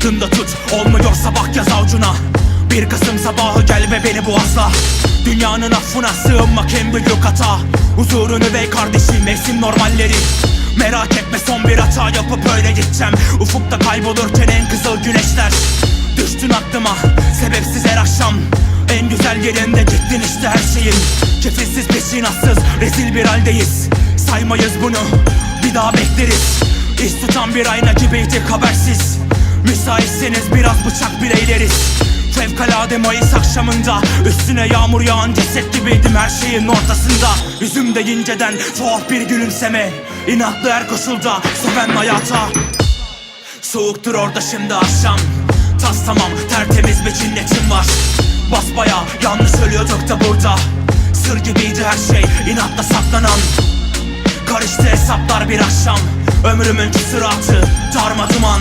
aklında tut. Olmuyorsa bak yaz avucuna. Bir Kasım sabahı gel ve beni boğazla Dünyanın affına sığınmak en büyük hata? Huzurunu ve kardeşim mevsim normalleri. Merak etme son bir hata yapıp öyle gideceğim. Ufukta kaybolurken en kızıl güneşler. Düştün aklıma sebepsiz her akşam. En güzel yerinde gittin işte her şeyin. Kefilsiz peşinatsız rezil bir haldeyiz. Saymayız bunu bir daha bekleriz. İz tutan bir ayna gibiydik habersiz Müsaitseniz biraz bıçak bile eğleriz Fevkalade Mayıs akşamında Üstüne yağmur yağan ceset gibiydim her şeyin ortasında. Yüzümde inceden tuhaf bir gülümseme. İnatlı her koşulda seven hayata. Soğuktur orada şimdi akşam. Tas tamam tertemiz bir cinnetim var. Basbaya yanlış ölüyorduk da burada. Sır gibiydi her şey inatla saklanan. Karıştı hesaplar bir akşam Ömrümün küsuratı darmaduman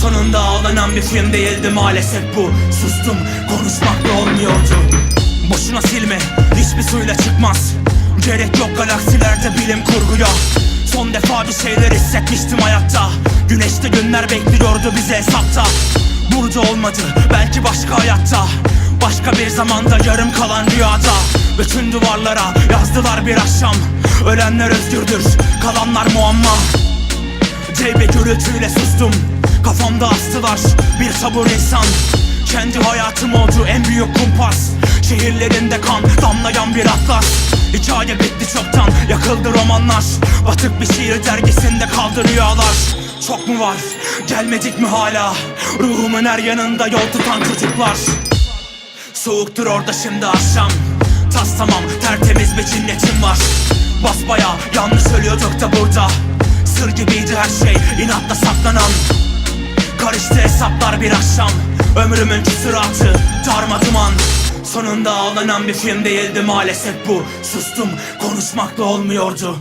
Sonunda ağlanan bir film değildi maalesef bu. Sustum konuşmak da olmuyordu. Boşuna silme hiçbir suyla çıkmaz. Gerek yok galaksilerde bilim kurguya. Son defa bir şeyler hissetmiştim hayatta. Güneşte günler bekliyordu bize hesapta. Burada olmadı belki başka hayatta. Başka bir zamanda yarım kalan rüyada. Bütün duvarlara yazdılar bir akşam. Ölenler özgürdür kalanlar muamma Bir gürültüyle sustum. Kafamda astılar bir sabır insan. Kendi hayatım oldu en büyük kumpas. Şehirlerinde kan damlayan bir atlas. Hikaye bitti çoktan yakıldı romanlar. Batık bir şiir dergisinde kaldı rüyalar. Çok mu var gelmedik mi hala? Ruhumun her yanında yol tutan çocuklar. Soğuktur orada şimdi akşam. Tas tamam tertemiz bir cinnetim var. Basbaya yanlış ölüyorduk da burada Sır gibiydi her şey. İnatla saklanan Karıştı hesaplar bir akşam. Ömrümün küsuratı darmaduman Sonunda ağlanan bir film değildi maalesef bu. Sustum konuşmakla olmuyordu